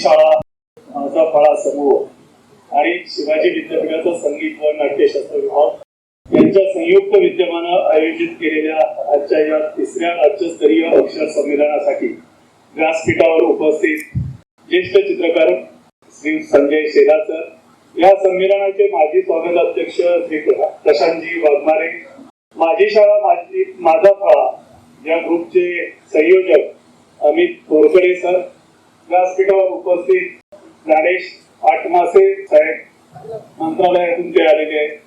शाळा माझा फळा समूह आणि शिवाजी विद्यापीठाचा संगीत व नाट्यशास्त्र विभाग यांच्या संयुक्त विद्यमानं आयोजित केलेल्या आजच्या या तिसऱ्या राज्यस्तरीय अक्षर संमेलनासाठी व्यासपीठावर उपस्थित ज्येष्ठ चित्रकार श्री संजय शेलासर या संमेलनाचे माजी स्वागत अध्यक्ष श्री प्रशांतजी वाघमारे माझी शाळा माझी माझा फळा या ग्रुपचे संयोजक अमित कोरकडे सर व्यासपीठावर उपस्थित गणेश आठमासे साहेब मंत्रालयातून ते आलेले आहेत.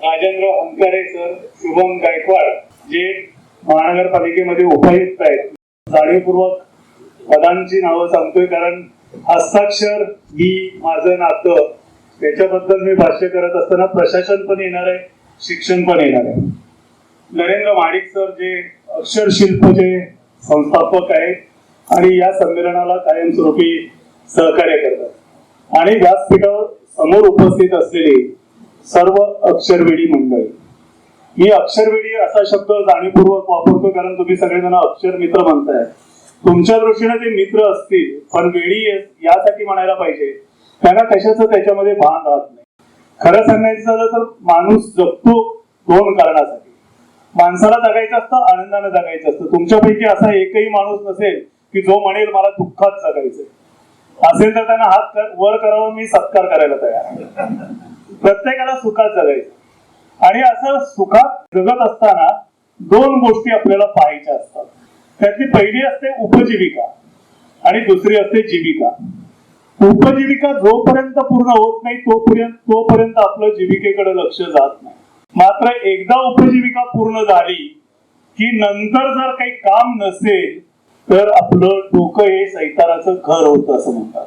राजेंद्र हंकारे सर शुभम गायकवाड जे महानगरपालिकेमध्ये उपायुक्त आहेत. जाणीवपूर्वक पदांची नावं सांगतोय कारण हस्ताक्षर ही माझं नातं. त्याच्याबद्दल मी भाष्य करत असताना प्रशासन पण येणार आहे शिक्षण पण येणार आहे. नरेंद्र माणिक सर जे अक्षरशिल्प जे संस्थापक आहेत आणि या संमेलनाला कायमस्वरूपी सहकार्य करतात. आणि व्यासपीठावर समोर उपस्थित असलेली सर्व अक्षरवेडी मंडळी. मी अक्षरवेडी असा शब्द जाणीवपूर्वक वापरतो कारण तुम्ही सगळेजण अक्षर मित्र म्हणताय. तुमच्या दृष्टीने ते मित्र असतील पण वेळी यासाठी म्हणायला पाहिजे त्यांना कशाचं त्याच्यामध्ये भान राहत नाही. खरं सांगायचं झालं तर माणूस जगतो दोन कारणासाठी. माणसाला जगायचं असतं आनंदाने जगायचं असतं. तुमच्यापैकी असा एकही माणूस नसेल की जो म्हणेल मला दुःखात जगायचं असेल तर त्यांना हात वर करावं मी सत्कार करायला तयार प्रत्येकाला सुखात जगायचं आणि असं सुखात जगत असताना दोन गोष्टी आपल्याला पाहायच्या असतात. त्यातली पहिली असते उपजीविका आणि दुसरी असते जीविका. उपजीविका जोपर्यंत पूर्ण होत नाही तोपर्यंत तोपर्यंत आपलं जीविकेकडे लक्ष जात नाही. मात्र एकदा उपजीविका पूर्ण झाली की नंतर जर काही काम नसेल तर आपलं डोकं हे सैताराचं घर होतं असं म्हणतात.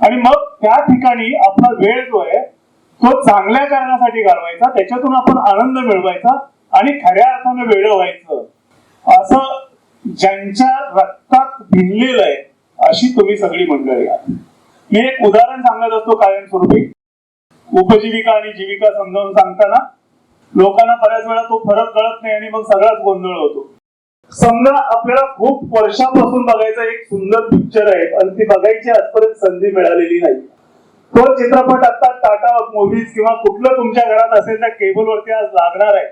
आणि मग त्या ठिकाणी आपला वेळ जो आहे तो चांगल्या कारणासाठी घालवायचा त्याच्यातून आपण आनंद मिळवायचा आणि खऱ्या अर्थाने वेळ व्हायचं. असं ज्यांच्या रक्तात भिनलेलं आहे अशी तुम्ही सगळी मंडळी मी एक उदाहरण सांगत असतो कायमस्वरूपी. उपजीविका आणि जीविका समजावून सांगताना लोकांना बऱ्याच वेळा तो फरक कळत नाही आणि मग सगळाच गोंधळ होतो. समजा आपल्याला खूप वर्षापासून बघायचा एक सुंदर पिक्चर आहे आणि ती बघायची आजपर्यंत संधी मिळालेली नाही. तो चित्रपट आता टाटा मूव्हीज किंवा कुठलं तुमच्या घरात असेल त्या केबलवरती आज लागणार आहे.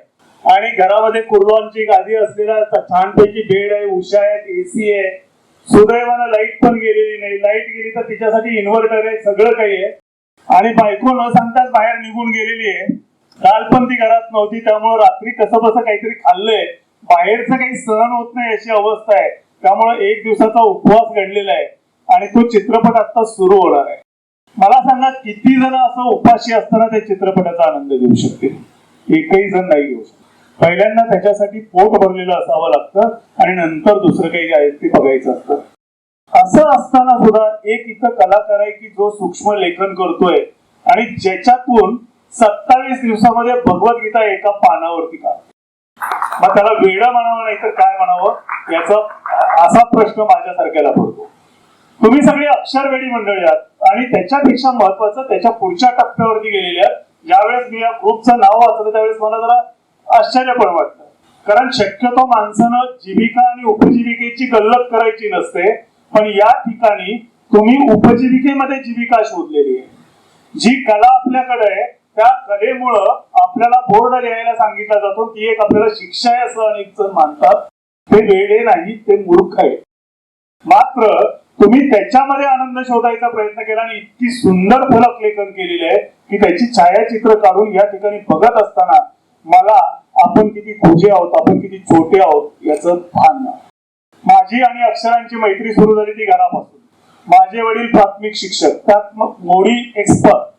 आणि घरामध्ये कुर्लॉनची गादी असलेला छानपैकी बेड आहे उषा आहेत एसी आहे. सुदैवानं लाइट पण गेलेली नाही. लाइट गेली तर तिच्यासाठी इन्व्हर्टर आहे सगळं काही आहे. आणि बायको न सांगताच बाहेर निघून गेलेली आहे. काल पण ती घरात नव्हती त्यामुळे रात्री कसं बसं काहीतरी खाल्लंय. बाहेरचं काही सहन होत नाही अशी अवस्था आहे. त्यामुळे एक दिवसाचा उपवास घडलेला आहे. आणि तो चित्रपट आता सुरू होणार आहे. मला सांगा किती जण असं उपाशी असताना त्या चित्रपटाचा आनंद घेऊ शकतील? एकही जण नाही घेऊ शकत. पहिल्यांदा त्याच्यासाठी पोट भरलेलं असावं लागतं आणि नंतर दुसरं काही जे आहे ते बघायचं असतं. असं असताना सुद्धा एक इथं कलाकार आहे की जो सूक्ष्म लेखन करतोय आणि ज्याच्यातून सत्तावीस दिवसामध्ये भगवद्गीता एका पानावरती का मग त्याला वेळ म्हणावं नाही तर काय म्हणावं? याचा असा प्रश्न माझ्यासारख्याला पडतो. तुम्ही सगळे अक्षरवेडी मंडळी आहात आणि त्याच्यापेक्षा महत्वाचं त्याच्या पुढच्या टप्प्यावरती गेलेले आहात. ज्यावेळेस मी या ग्रुपचं नाव वाचलं त्यावेळेस मला जरा आश्चर्य पण वाटतं कारण शक्यतो माणसानं जीविका आणि उपजीविकेची गल्लत करायची नसते पण या ठिकाणी तुम्ही उपजीविकेमध्ये जीविका शोधलेली आहे. जी कला आपल्याकडे आहे त्या कलेमुळं आपल्याला बोर्ड लिहायला सांगितला जातो. ती एक आपल्याला शिक्षा आहे असं अनेक जण मानतात. ते वेळे नाही ते मूर्ख आहे मात्र तुम्ही त्याच्यामध्ये आनंद शोधायचा प्रयत्न केला आणि इतकी सुंदर फलक लेखन केलेले आहे की त्याची छायाचित्र काढून या ठिकाणी बघत असताना मला आपण किती खोजे आहोत आपण किती छोटे आहोत याच भान माझी आणि अक्षरांची मैत्री सुरू झाली ती घरापासून. माझे वडील प्राथमिक शिक्षक त्यात मग मोडी एक्सपर्ट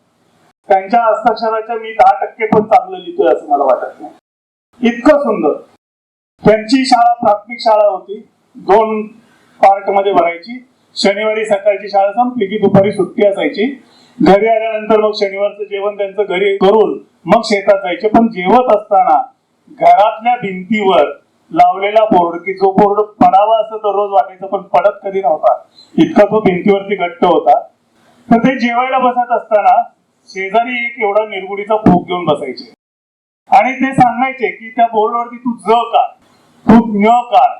त्यांच्या हस्ताक्षराच्या मी दहा टक्के पण चांगलं लिहितोय असं मला वाटत नाही. इतकं सुंदर. त्यांची शाळा प्राथमिक शाळा होती. दोन पार्टमध्ये भरायची. शनिवारी सकाळची शाळा संपली की दुपारी सुट्टी असायची. घरी आल्यानंतर मग शनिवारचं जेवण त्यांचं घरी करून मग शेतात जायचे. पण जेवत असताना घरातल्या भिंतीवर लावलेला बोर्ड की जो बोर्ड पडावा असं दररोज वाटायचं पण पडत कधी नव्हता. इतका तो भिंतीवरती घट्ट होता. तर ते जेवायला बसत असताना शेजारी एक एवढा निरगुडीचा भोग घेऊन बसायचे. आणि ते सांगायचे की त्या बोर्डवरती तू ज काढ तू ञ काढ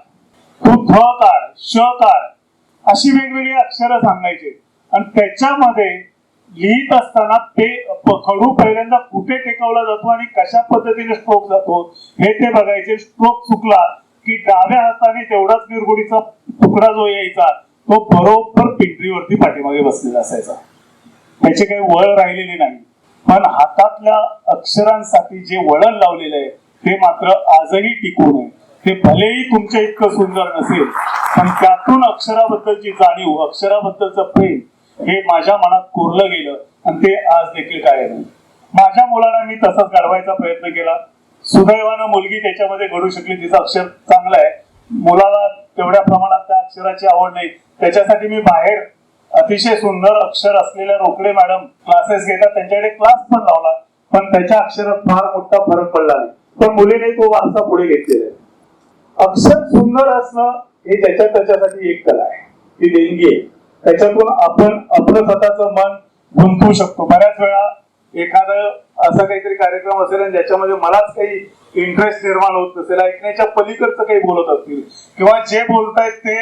तू ध काढ श काढ अशी वेगवेगळी अक्षरं सांगायचे. आणि त्याच्यामध्ये लिहित असताना ते खडू पहिल्यांदा कुठे टेकवला जातो आणि कशा पद्धतीने स्ट्रोक जातो हे ते बघायचे. स्ट्रोक चुकला की डाव्या हाताने तेवढाच निरगुडीचा तुकडा जो यायचा तो बरोबर पिंटरीवरती पाठीमागे बसलेला असायचा. त्याचे काही वळ राहिलेले नाही. पण हातातल्या अक्षरांसाठी जे वळण लावलेलं आहे ते मात्र आजही टिकून आहे ते भलेही तुमच्या इतकं सुंदर नसेल पण त्यातून अक्षराबद्दलची जाणीव अक्षराबद्दलचं प्रेम हे माझ्या मनात कोरलं गेलं आणि ते आज देखील काय नाही माझ्या मुलांना मी तसंच घडवायचा प्रयत्न केला. सुदैवानं मुलगी त्याच्यामध्ये घडू शकली तिचं अक्षर चांगलं आहे. मुलाला तेवढ्या प्रमाणात त्या अक्षराची आवड नाही. त्याच्यासाठी मी बाहेर अतिशय सुंदर अक्षर असलेल्या रोकडे मॅडम क्लासेस घेतात. त्यांच्याकडे क्लास पण लावला. पण त्याच्या अक्षरात फार मोठा फरक पडला नाही. पण मुलीने तो वारसा पुढे घेतलेला आहे. अक्षर सुंदर असणं हे त्याच्या त्याच्यासाठी एक कला आहे. ती देणगी आहे. त्याच्यातून आपण आपलं स्वतःचं मन गुंतवू शकतो. बऱ्याच वेळा एखादं असं काहीतरी कार्यक्रम असेल आणि ज्याच्यामध्ये मलाच काही इंटरेस्ट निर्माण होत नसेल ऐकण्याच्या पलीकडचं काही बोलत असतील किंवा जे बोलतायत ते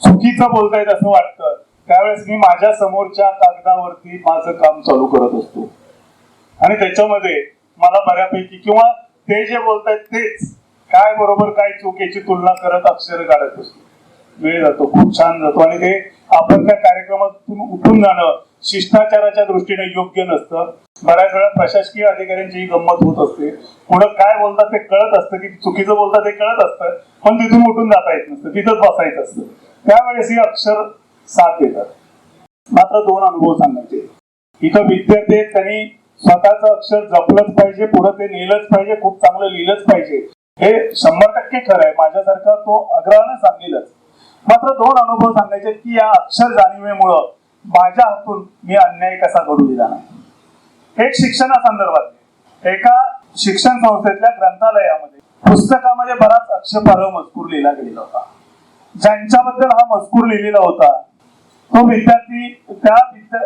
चुकीचं बोलतायत असं वाटतं त्यावेळेस मी माझ्या समोरच्या कागदावरती माझं काम चालू करत असतो. आणि त्याच्यामध्ये मला बऱ्यापैकी किंवा ते जे बोलतायत तेच काय बरोबर काय चूक याची तुलना करत अक्षर काढत असतो. वेळ जातो खूप छान जातो. आणि ते आपण त्या कार्यक्रमातून उठून जाणं शिष्टाचाराच्या दृष्टीने योग्य नसतं. बऱ्याच वेळा प्रशासकीय अधिकाऱ्यांची गंमत होत असते. पुढं काय बोलतात ते कळत असतं की चुकीचं बोलतात ते कळत असतं पण तिथून उठून जाता येत नसतं तिथंच बसायचं असतं. त्यावेळेस ही अक्षर साथ देतात. मात्र दोन अनुभव सांगायचे. इथं विद्यार्थी त्यांनी स्वतःचं अक्षर जपलंच पाहिजे पुढे ते लिहिलंच पाहिजे खूप चांगलं लिहिलंच पाहिजे. हे शंभर टक्के खरं आहे. माझ्यासारखा तो आग्रहानं सांगेलच मात्र दोन अनुभव सांगायचे की या अक्षर जाणीवेमुळं माझ्या हातून मी अन्याय कसा करू दिला नाही. एक शिक्षणासंदर्भात एका शिक्षण संस्थेतल्या ग्रंथालयामध्ये पुस्तकामध्ये बराच आक्षेपार्ह मजकूर लिहिला गेलेला होता. ज्यांच्याबद्दल हा मजकूर लिहिलेला होता तो विद्यार्थी त्या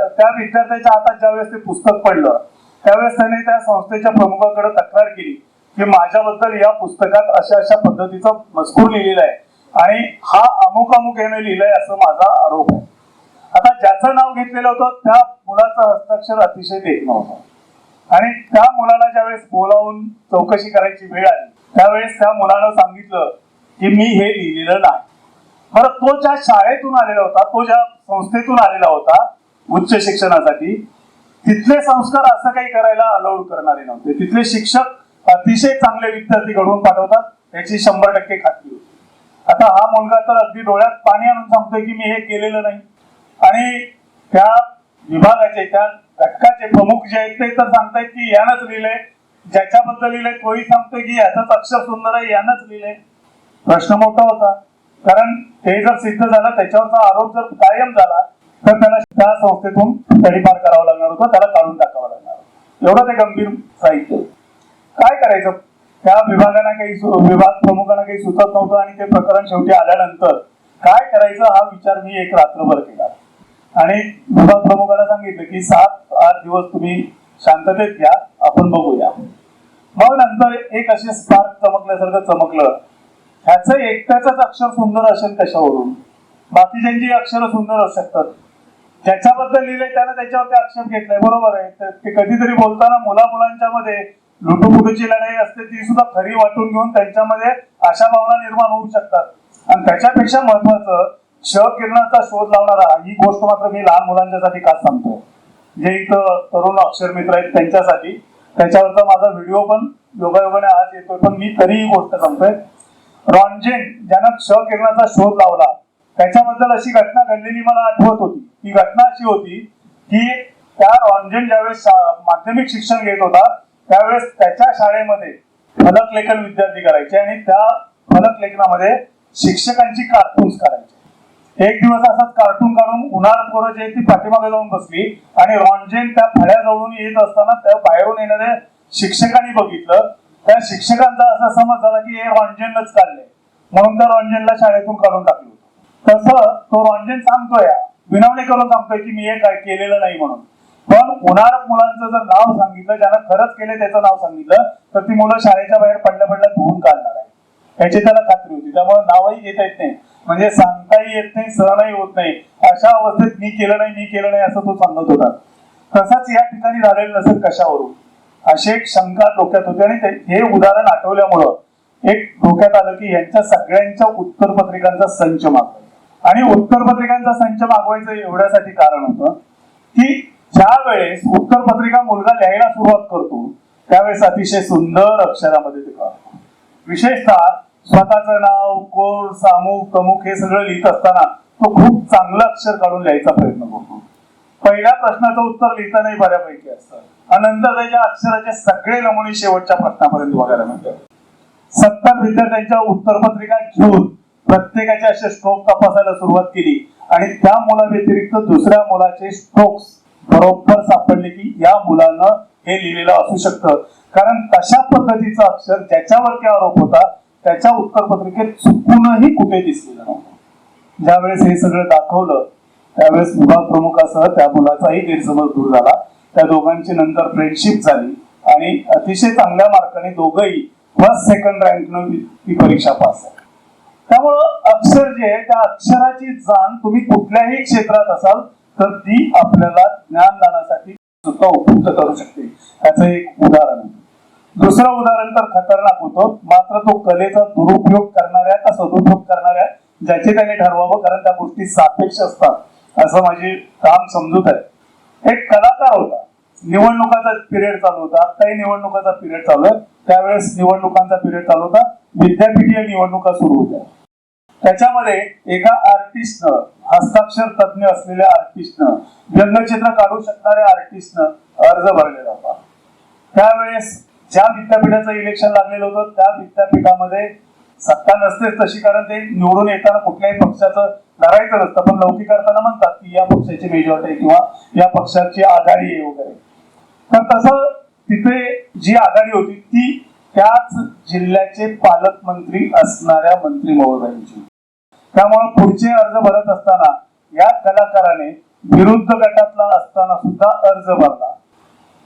त्या विद्यार्थ्याच्या हातात ज्यावेळेस ते पुस्तक पडलं त्यावेळेस त्याने त्या संस्थेच्या प्रमुखाकडे तक्रार केली की माझ्याबद्दल या पुस्तकात अशा अशा पद्धतीचा मजकूर लिहिलेला आहे आणि हा अमुक अमुक याने लिहिलाय असं माझा आरोप आहे. आता ज्याचं नाव घेतलेलं होतं त्या मुलाचं हस्ताक्षर अतिशय देखणं होतं. आणि त्या मुलाला ज्यावेळेस बोलावून चौकशी करायची वेळ आली त्यावेळेस त्या मुलानं सांगितलं की मी हे लिहिलेलं नाही. बरं तो ज्या शाळेतून आलेला होता तो ज्या संस्थेतून आलेला होता उच्च शिक्षणासाठी. तिथले संस्कार असं काही करायला अलाउड करणारे नव्हते. तिथले शिक्षक अतिशय चांगले विद्यार्थी घडवून पाठवतात याची शंभर टक्के खात्री होती. आता हा मुलगा तर अगदी डोळ्यात पाणी आणून सांगतोय की मी हे केलेलं नाही. आणि त्या विभागाचे त्या घटकाचे प्रमुख जे आहेत ते तर सांगतायत की यानंच लिहिलंय. ज्याच्याबद्दल लिहिलंय तोही सांगतोय की याचाच अक्षर सुंदर आहे यानंच लिहिलंय. प्रश्न मोठा होता. कारण ते जर सिद्ध झालं त्याच्यावरचा आरोप जर कायम झाला तर त्याला त्या संस्थेतून तडीपार करावा लागणार होतं त्याला काढून टाकावं लागणार एवढं ते गंभीर साहित्य. काय करायचं? त्या विभागांना काही विभाग प्रमुखांना काही सुचत नव्हतं आणि ते प्रकरण शेवटी आल्यानंतर काय करायचं हा विचार मी एक रात्रभर केला. आणि विभाग प्रमुखांना सांगितलं की सात आठ दिवस तुम्ही शांततेत घ्या आपण बघूया. मग नंतर एक असे स्पार्क चमकल्यासारखं चमकलं. ह्याचं एकट्याच अक्षर सुंदर असेल कशावरून? बाकीच्यांची अक्षर सुंदर असू शकतात. त्याच्याबद्दल लिहिलंय त्यानं त्याच्यावरती आक्षेप घेतलाय. बरोबर आहे. ते कधीतरी बोलताना मुला मुलांच्या मध्ये लुटुपुटूची लढाई असते ती सुद्धा खरी वाटून घेऊन त्यांच्यामध्ये अशा भावना निर्माण होऊ शकतात. आणि त्याच्यापेक्षा महत्वाचं क्ष किरणाचा शोध लावणारा ही गोष्ट मात्र मी लहान मुलांच्यासाठी खास सांगतो. जे इथं तरुण अक्षर मित्र आहेत त्यांच्यासाठी. त्याच्यावरचा माझा व्हिडिओ पण योगायोगाने आज येतोय पण मी तरी ही गोष्ट सांगतोय. रॉन्जेन ज्यानं क्ष शोध लावला त्याच्याबद्दल अशी घटना घडलेली मला आठवत होती. ती घटना अशी होती की त्या रॉन्जेन ज्यावेळेस माध्यमिक शिक्षण घेत होता त्यावेळेस त्याच्या शाळेमध्ये फलक लेखन विद्यार्थी करायचे आणि त्या फलक लेखनामध्ये शिक्षकांची कार्टून्स करायचे एक दिवस असंच कार्टून काढून उन्हाळ पोरं जे ती पाठीमागे जाऊन बसली आणि रॉन्जेन त्या फळ्या जवळून येत असताना त्या बाहेरून येणाऱ्या शिक्षकांनी बघितलं त्या शिक्षकांचा असा समज झाला की हे रॉन्जेनच काढले. म्हणून त्या रॉन्जेनला शाळेतून काढून टाकलं तसं तो रॉन्जन सांगतोय विनवणी करून सांगतोय की मी हे काय केलेलं नाही म्हणून. पण उन्हाळ्यात मुलांचं जर नाव सांगितलं ज्यानं खरंच केले त्याचं नाव सांगितलं तर ती मुलं शाळेच्या बाहेर पडल्या पडल्या धुवून काढणार आहे याची त्याला खात्री होती. त्यामुळे नावही घेता येत नाही. म्हणजे सांगताही येत नाही सहनही होत नाही. अशा अवस्थेत मी केलं नाही मी केलं नाही असं तो सांगत होता. तसंच या ठिकाणी झालेलं नसेल कशावरून. अशी एक शंका डोक्यात होती आणि ते- हे उदाहरण आठवल्यामुळं एक डोक्यात आलं की यांच्या सगळ्यांच्या उत्तर पत्रिकांचा संच मागवायचा. आणि उत्तर पत्रिकांचा संच मागवायचं एवढ्यासाठी कारण होतं की ज्या वेळेस उत्तरपत्रिका मुलगा लिहायला सुरुवात करतो त्यावेळेस अतिशय सुंदर अक्षरामध्ये ते करतो विशेषतः स्वतःचं नाव कोर सामुक तमुक हे सगळं लिहित असताना तो खूप चांगलं अक्षर काढून लिहायचा प्रयत्न करतो. पहिल्या प्रश्नाचं उत्तर लिहितानाही बऱ्यापैकी असतं. आणि नंतर त्याच्या अक्षराचे सगळे नमुने शेवटच्या प्रश्नापर्यंत बघायला मिळतात. सत्तर विद्यार्थ्यांच्या उत्तरपत्रिका घेऊन प्रत्येकाचे असे स्ट्रोक तपासायला सुरुवात केली आणि त्या मुला व्यतिरिक्त दुसऱ्या मुलाचे स्ट्रोक्स बरोबर सापडले की या मुलानं हे लिहिलेलं असू शकतं. कारण तशा पद्धतीचं अक्षर ज्याच्यावरती आरोप होता त्याच्या उत्तरपत्रिकेत चुकूनही कुठे दिसलेलं नव्हतं. ज्यावेळेस हे सगळं दाखवलं त्यावेळेस विभाग प्रमुखासह त्या मुलाचाही गैरसमज दूर झाला. त्या दोघांची नंतर फ्रेंडशिप झाली. आणि अतिशय चांगल्या मार्काने दोघंही फर्स्ट सेकंड रँकनं ती परीक्षा पास झाली. त्यामुळं अक्षर जे आहे त्या अक्षराची जाण तुम्ही कुठल्याही क्षेत्रात असाल तर ती आपल्याला ज्ञानदानासाठी सुद्धा उपयुक्त करू शकते. त्याचं एक उदाहरण आहे. दुसरं उदाहरण तर खतरनाक होतं. मात्र तो कलेचा दुरुपयोग करणाऱ्या का सदुपयोग करणाऱ्या ज्याचे त्याने ठरवावं कारण त्या गोष्टी सापेक्ष असतात. असं माझी काम समजूत आहे. एक कलाकार होता. निवडणुकाचा पिरियड चालू होता. आत्ताही निवडणुकाचा पिरियड चालू आहे. त्यावेळेस निवडणुकांचा पिरियड चालू होता. विद्यापीठीय निवडणुका सुरू होत्या. त्याच्यामध्ये एका आर्टिस्टनं हस्ताक्षर तज्ज्ञ असलेल्या आर्टिस्टनं व्यंगचित्र काढू शकणाऱ्या आर्टिस्टनं अर्ज भरलेला होता. त्यावेळेस ज्या विद्यापीठाचं इलेक्शन लागलेलं होतं त्या विद्यापीठामध्ये सत्ता नसतेच तशी कारण ते निवडून येताना कुठल्याही पक्षाचं धरायचं नसतं. पण लौकिक करताना म्हणतात की या पक्षाची मेजॉरिटी किंवा या पक्षाची आघाडी आहे वगैरे. तर तसं तिथे जी आघाडी होती ती त्याच जिल्ह्याचे पालकमंत्री असणाऱ्या मंत्री महोदयांची. त्यामुळे पुढचे अर्ज भरत असताना या कलाकाराने विरुद्ध गटातला असताना सुद्धा अर्ज भरला.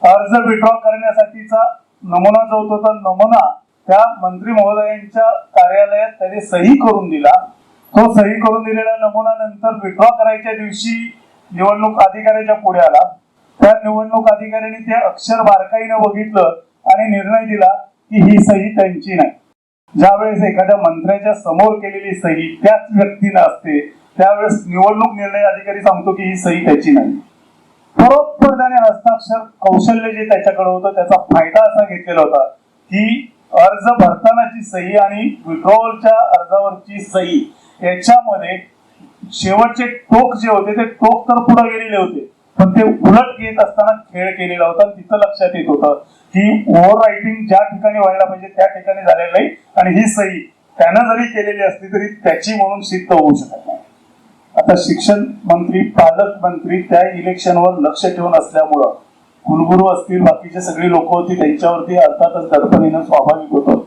अर्ज विड्रॉ करण्यासाठीचा नमुना जो होता तर नमुना त्या मंत्री महोदयांच्या कार्यालयात त्याने सही करून दिला. तो सही करून दिलेला नमुना नंतर विड्रॉ करायच्या दिवशी निवडणूक अधिकाऱ्याच्या पुढे आला. त्या निवडणूक अधिकाऱ्यांनी ते अक्षर बारकाईनं बघितलं आणि निर्णय दिला की ही सही त्यांची नाही. ज्यावेळेस एखाद्या मंत्र्याच्या समोर केलेली सही त्याच व्यक्तीनं असते त्यावेळेस निवडणूक निर्णय अधिकारी सांगतो की ही सही त्याची नाही. बरोबर त्याने हस्ताक्षर कौशल्य जे त्याच्याकडे होतं त्याचा फायदा असा घेतलेला होता की अर्ज भरतानाची सही आणि विड्रॉवलच्या अर्जावरची सही याच्यामध्ये शेवटचे टोक जे होते ते टोक तर पुढे गेलेले होते पण ते उलट घेत असताना खेळ केलेला होता. तिथं लक्षात येत होतं की ओव्हर रायटिंग ज्या ठिकाणी व्हायला पाहिजे त्या ठिकाणी झालेलं नाही आणि ही सही त्यानं जरी केलेली असली तरी त्याची म्हणून सिद्ध होऊ शकत नाही. आता शिक्षण मंत्री पालकमंत्री त्या इलेक्शनवर लक्ष ठेवून असल्यामुळं कुलगुरू असतील बाकीचे सगळी लोक होती त्यांच्यावरती अर्थातच दडपण येणं स्वाभाविक होतं.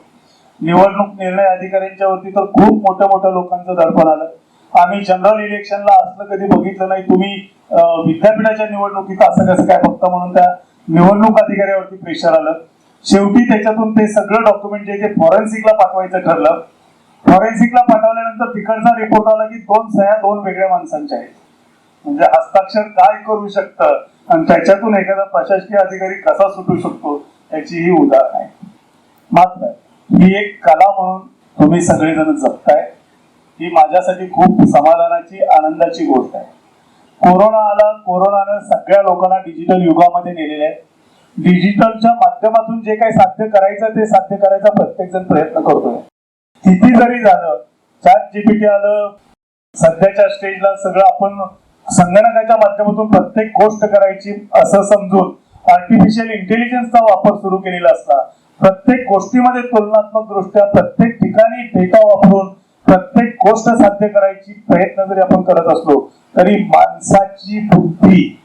निवडणूक निर्णय अधिकाऱ्यांच्या वरती तर खूप मोठ्या मोठ्या लोकांचं दडपण आलं. आम्ही जनरल इलेक्शनला असलं कधी बघितलं नाही. तुम्ही विद्यापीठाच्या निवडणुकीत असं कसं काय फक्त म्हणून त्या निवडणूक अधिकाऱ्यावरती प्रेशर आलं. शेवटी त्याच्यातून ते सगळं डॉक्युमेंट जे ते फॉरेन्सिकला पाठवायचं ठरलं. फॉरेन्सिकला पाठवल्यानंतर तिकडचा रिपोर्ट आला की दोन सह्या दोन वेगळ्या माणसांच्या आहेत. म्हणजे हस्ताक्षर काय करू शकतं? आणि त्याच्यातून एखादा प्रशासकीय अधिकारी कसा सुटू शकतो याची ही उदाहरण आहे मात्र ही एक कला म्हणून तुम्ही सगळेजण जगताय ही माझ्यासाठी खूप समाधानाची आनंदाची गोष्ट आहे. कोरोना आला कोरोनानं सगळ्या लोकांना डिजिटल युगामध्ये नेलेले आहे. डिजिटलच्या माध्यमातून जे काही साध्य करायचं ते साध्य करायचा प्रत्येक जण प्रयत्न करतोय. किती जरी झालं चॅट जीपीटी आलं सध्याच्या स्टेजला सगळं आपण संगणकाच्या माध्यमातून प्रत्येक गोष्ट करायची असं समजून आर्टिफिशियल इंटेलिजन्सचा वापर सुरू केलेला असता प्रत्येक गोष्टीमध्ये तुलनात्मक दृष्ट्या प्रत्येक ठिकाणी डेटा वापरून प्रत्येक गोष्ट साध्य करायची प्रयत्न जरी आपण करत असलो तरी माणसाची बुद्धी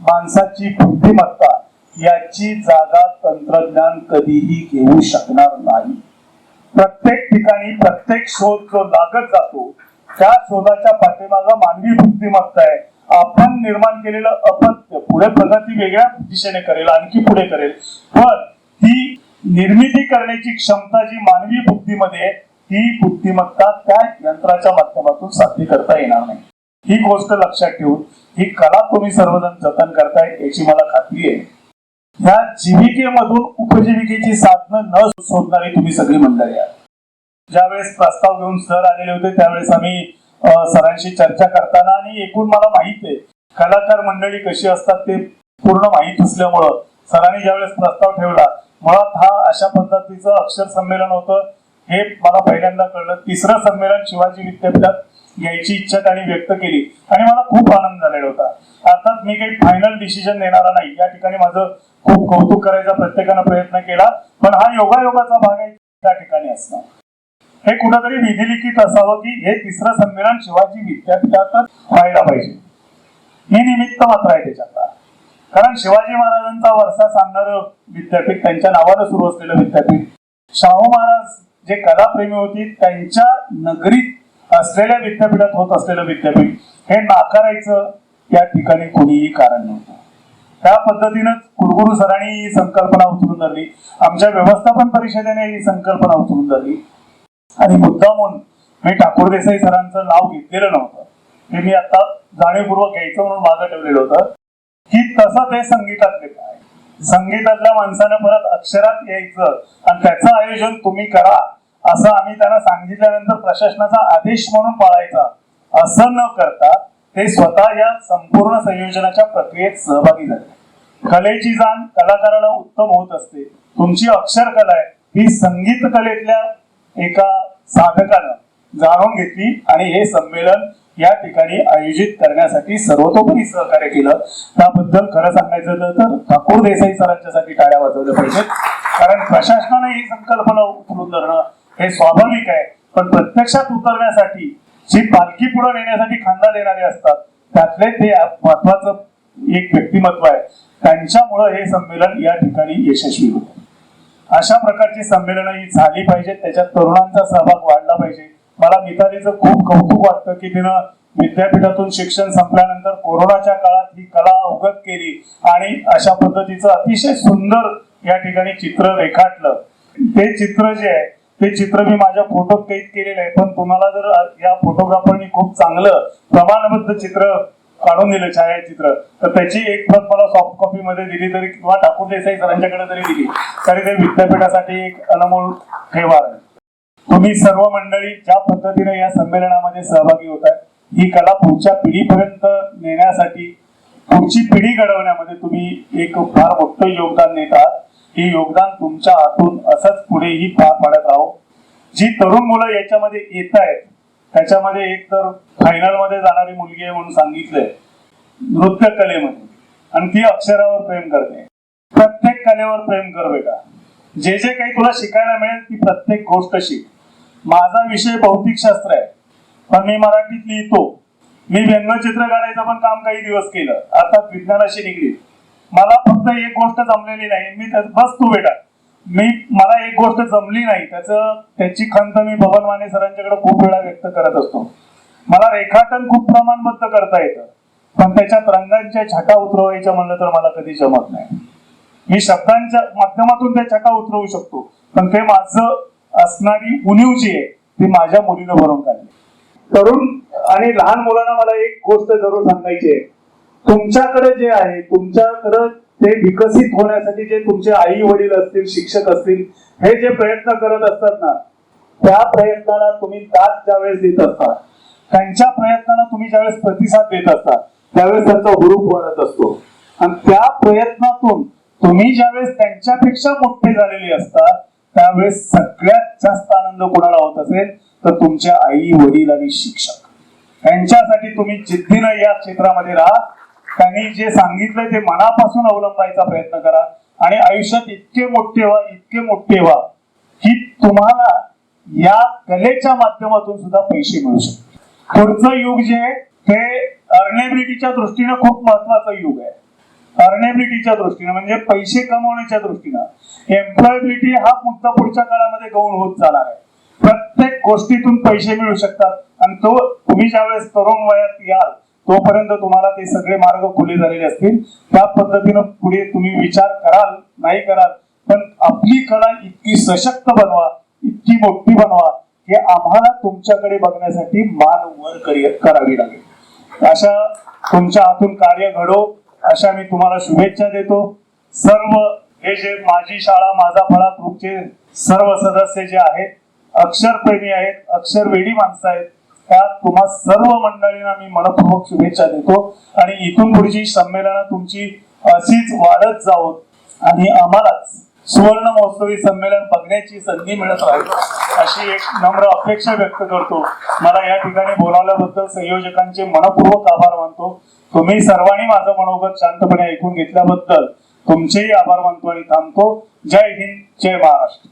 माणसाची बुद्धिमत्ता याची जागा तंत्रज्ञान कधीही घेऊ शकणार नाही. प्रत्येक ठिकाणी प्रत्येक शोध जो लागत जातो त्या शोधाच्या पाठीमागं मानवी बुद्धिमत्ता आहे. आपण निर्माण केलेलं अपत्य पुढे प्रगती वेगळ्या दिशेने करेल आणखी पुढे करेल. पण ही निर्मिती करण्याची क्षमता जी मानवी बुद्धीमध्ये आहे, ती बुद्धिमत्ता त्या यंत्राच्या माध्यमातून साध्य करता येणार नाही. ही गोष्ट लक्षात ठेवून ही कला तुम्ही सर्वजण जतन करताय याची मला खात्री आहे. ह्या जीविकेमधून उपजीविकेची साधनं न शोधणारी तुम्ही सगळी मंडळी आहात. ज्यावेळेस प्रस्ताव घेऊन सर आलेले होते त्यावेळेस आम्ही सरांशी चर्चा करताना आणि एकूण मला माहीत आहे कलाकार मंडळी कशी असतात ते पूर्ण माहीत असल्यामुळं सरांनी ज्यावेळेस प्रस्ताव ठेवला मुळात हा अशा पद्धतीचं अक्षर संमेलन होतं. हे मला पहिल्यांदा कळलं. तिसरं संमेलन शिवाजी विद्यापीठात घ्यायची इच्छा त्यांनी व्यक्त केली आणि मला खूप आनंद झालेला होता. अर्थात मी काही फायनल डिसिजन देणारा नाही. या ठिकाणी माझं खूप कौतुक करायचा प्रत्येकानं प्रयत्न केला पण हा योगायोगाचा भाग आहे त्या ठिकाणी असणार हे कुठंतरी विधिलिखित असावं की हे तिसरं संमेलन शिवाजी विद्यापीठातच व्हायला पाहिजे. ही निमित्त मात्र आहे त्याच्यातला कारण शिवाजी महाराजांचा वारसा सांगणारं विद्यापीठ त्यांच्या नावानं सुरू असलेलं विद्यापीठ शाहू महाराज जे कलाप्रेमी होती त्यांच्या नगरीत असलेल्या विद्यापीठात होत असलेलं विद्यापीठ हे नाकारायचं या ठिकाणी कोणीही कारण नव्हतं. त्या पद्धतीनं कुलगुरू सरांनी ही संकल्पना उचलून धरली. आमच्या व्यवस्थापन परिषदेने ही संकल्पना उचलून धरली. आणि मुद्दामून मी ठाकूर देसाई सरांचं नाव घेतलेलं नव्हतं. ते मी आता जाणीवपूर्वक घ्यायचं म्हणून मागं ठेवलेलं होतं. की तसं ते संगीतातले काय? संगीतातल्या माणसानं परत अक्षरात यायचं आणि त्याचं आयोजन तुम्ही करा असं आम्ही त्यांना सांगितल्यानंतर प्रशासनाचा आदेश म्हणून पाळायचा. असं न करता ते स्वतः या संपूर्ण संयोजनाच्या प्रक्रियेत सहभागी झाले. कलेची जाण कलाकाराला उत्तम होत असते. तुमची अक्षर कला आहे. ही संगीत कलेतल्या एका साधकानं जाणून घेतली आणि हे संमेलन या ठिकाणी आयोजित करण्यासाठी सर्वतोपरी सहकार्य केलं. त्याबद्दल खरं सांगायचं तर ठाकूर देसाई सरांच्यासाठी टाळ्या वाजवल्या पाहिजेत. कारण प्रशासनाने ही संकल्पना उचलून धरणं हे स्वाभाविक आहे. पण प्रत्यक्षात उतरण्यासाठी जी पालखी पुढे नेण्यासाठी खांदा देणारे असतात त्यातले ते महत्वाचं एक व्यक्तिमत्व आहे. त्यांच्यामुळं हे संमेलन या ठिकाणी यशस्वी होतं. अशा प्रकारची संमेलनं ही झाली पाहिजेत. त्याच्यात तरुणांचा सहभाग वाढला पाहिजे. मला मितालीचं खूप कौतुक वाटतं की तिनं विद्यापीठातून शिक्षण संपल्यानंतर कोरोनाच्या काळात ही कला अवगत केली आणि अशा पद्धतीचं अतिशय सुंदर या ठिकाणी चित्र रेखाटलं. ते चित्र जे आहे ते चित्र मी माझ्या फोटोत कैद केलेलं आहे. पण तुम्हाला जर या फोटोग्राफरनी खूप चांगलं प्रमाणबद्ध चित्र काढून दिलं छायाचित्र. तर त्याची एक प्रत मला सॉफ्ट कॉपी मध्ये दिली तरी किंवा ठाकूर देसाई सरांच्याकडे जरी दिली. तरी ते विद्यापीठासाठी एक अनमोल ठेवा आहे. तुम्ही सर्व मंडळी ज्या पद्धतीने या संमेलनामध्ये सहभागी होत आहे ही कला पुढच्या पिढीपर्यंत नेण्यासाठी पुढची पिढी घडवण्यामध्ये तुम्ही एक फार मोठं योगदान देत आहात. हे योगदान तुमच्या हातून असंच पुढेही पार पाडत राहो. जी तरुण मुलं याच्यामध्ये येत आहेत त्याच्यामध्ये एक तर फायनलमध्ये जाणारी मुलगी आहे म्हणून सांगितलंय नृत्य कलेमध्ये आणि ती अक्षरावर प्रेम करते. प्रत्येक कलेवर प्रेम कर बेटा. जे जे काही तुला शिकायला मिळेल ती प्रत्येक गोष्ट शिक. माझा विषय भौतिकशास्त्र आहे. पण मी मराठीत लिहितो. मी व्यंगचित्र काढायचं पण काम काही दिवस केलं. अर्थात विज्ञानाशी निगडीत. मला फक्त एक गोष्ट जमलेली नाही. मी त्यात बस तू बेटा. मी मला एक गोष्ट जमली नाही. त्याचं त्याची खंत मी भवन माने सरांच्याकडे खूप वेळा व्यक्त करत असतो. मला रेखाटन खूप प्रमाणबद्ध करता येतं. पण त्याच्यात रंगांच्या छटा उतरवायच्या म्हणलं तर मला कधी जमत नाही. मी शब्दांच्या माध्यमातून त्या छटा उतरवू शकतो. पण ते माझं असणारी उणीव जी आहे ती माझ्या मुलीनं भरून काढली. तरुण आणि लहान मुलांना मला एक गोष्ट जरूर सांगायची आहे. तुमच्याकडे जे आहे तुमच्याकडे ते विकसित होण्यासाठी जे तुमचे आई वडील असतील शिक्षक असतील हे जे प्रयत्न करत असतात ना त्या प्रयत्नाला तुम्ही दाद ज्यावेळेस देत असता त्यांच्या प्रयत्नाला तुम्ही ज्यावेळेस प्रतिसाद देत असता त्यावेळेस त्यांचा हुरूप वाढत असतो. आणि त्या प्रयत्नातून तुम्ही ज्यावेळेस त्यांच्यापेक्षा मोठे झालेले असता त्यावेळेस सगळ्यात जास्त आनंद कोणाला होत असेल तर तुमच्या आई वडील आणि शिक्षक. यांच्यासाठी तुम्ही जिद्दीनं या क्षेत्रामध्ये राहा त्यांनी जे सांगितलंय ते मनापासून अवलंबायचा प्रयत्न करा. आणि आयुष्यात इतके मोठे व्हा इतके मोठे व्हा की तुम्हाला या कलेच्या माध्यमातून सुद्धा पैसे मिळू शकतात पुढचं युग जे आहे ते अर्नेबिलिटीच्या दृष्टीने खूप महत्वाचं युग आहे. अर्नेबिलिटीच्या दृष्टीने म्हणजे पैसे कमवण्याच्या दृष्टीनं. एम्प्लॉयबिलिटी हा मुद्दा पुढच्या काळामध्ये गौण होत जाणार आहे. प्रत्येक गोष्टीतून पैसे मिळू शकतात. आणि तो तुम्ही ज्यावेळेस तरुण वयात याल तोपर्यंत तुम्हाला ते सगळे मार्ग खुले झालेले असतील. त्या पद्धतीनं पुढे तुम्ही विचार कराल नाही कराल पण आपली कला इतकी सशक्त बनवा इतकी मोठी बनवा की आम्हाला तुमच्याकडे बघण्यासाठी मान वर करावी लागेल. अशा तुमच्या हातून कार्य घडो अशा मी तुम्हाला शुभेच्छा देतो. सर्व हे जे माझी शाळा माझा फळा ग्रुपचे सर्व सदस्य जे आहेत अक्षरप्रेमी आहेत अक्षरवेडी माणसं आहेत त्या तुम्हा सर्व मंडळींना मी मनपूर्वक शुभेच्छा देतो. आणि इथून पुढची संमेलनं तुमची अशीच वाढत जावोत आणि आम्हालाच सुवर्ण महोत्सवी संमेलन बघण्याची संधी मिळत राहील अशी एक नम्र अपेक्षा व्यक्त करतो. मला या ठिकाणी बोलावल्याबद्दल संयोजकांचे मनपूर्वक आभार मानतो. तुम्ही सर्वांनी माझं मनोगत शांतपणे ऐकून घेतल्याबद्दल तुमचेही आभार मानतो आणि थांबतो. जय हिंद जय महाराष्ट्र.